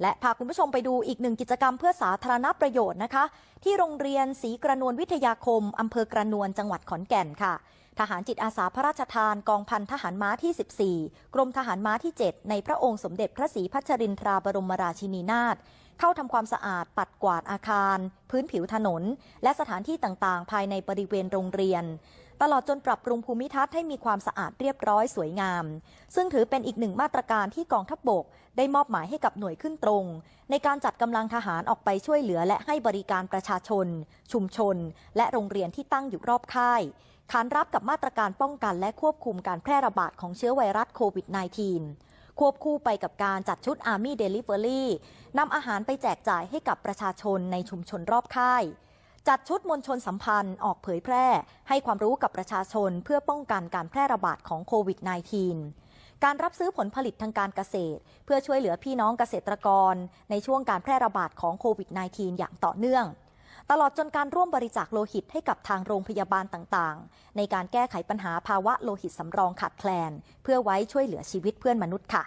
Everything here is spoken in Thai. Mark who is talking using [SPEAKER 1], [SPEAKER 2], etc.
[SPEAKER 1] และพาคุณผู้ชมไปดูอีกหนึ่งกิจกรรมเพื่อสาธารณประโยชน์นะคะ ที่โรงเรียนศรีกระนวลวิทยาคม อำเภอกระนวลจังหวัดขอนแก่นค่ะ ทหารจิตอาสาพระราชทานกองพันทหารม้าที่ 14 กรมทหารม้าที่ 7 ในพระองค์สมเด็จพระศรีพัชรินทราบรมราชินีนาถเข้าทำความสะอาดปัดกวาดอาคาร พื้นผิวถนน และสถานที่ต่างๆ ภายในบริเวณโรงเรียน ตลอดจนปรับปรุงภูมิทัศน์ให้มีความสะอาดเรียบร้อยสวยงาม ซึ่งถือเป็นอีกหนึ่งมาตรการที่กองทัพบบก ได้มอบหมายให้กับหน่วยขึ้นตรง ในการจัดกำลังทหารออกไปช่วยเหลือและให้บริการประชาชน ชุมชน และโรงเรียนที่ตั้งอยู่รอบค่ายขานรับกับมาตรการป้องกันและควบคุมการแพร่ระบาดของเชื้อไวรัสโควิด -19 ควบคู่ไปกับการจัดชุด Army Delivery นำอาหารไปแจกจ่ายให้กับประชาชนในชุมชนรอบค่าย จัดชุดมวลชนสัมพันธ์ออกเผยแพร่ ให้ความรู้กับประชาชนเพื่อป้องกันการแพร่ระบาดของโควิด -19 การรับซื้อผลผลิตทางการเกษตร เพื่อช่วยเหลือพี่น้องเกษตรกร ในช่วงการแพร่ระบาดของโควิด -19 อย่างต่อเนื่อง ตลอดจนการร่วมบริจาคโลหิตให้กับทางโรงพยาบาลต่างๆ ในการแก้ไขปัญหาภาวะโลหิตสำรองขาดแคลน เพื่อไว้ช่วยเหลือชีวิตเพื่อนมนุษย์ค่ะ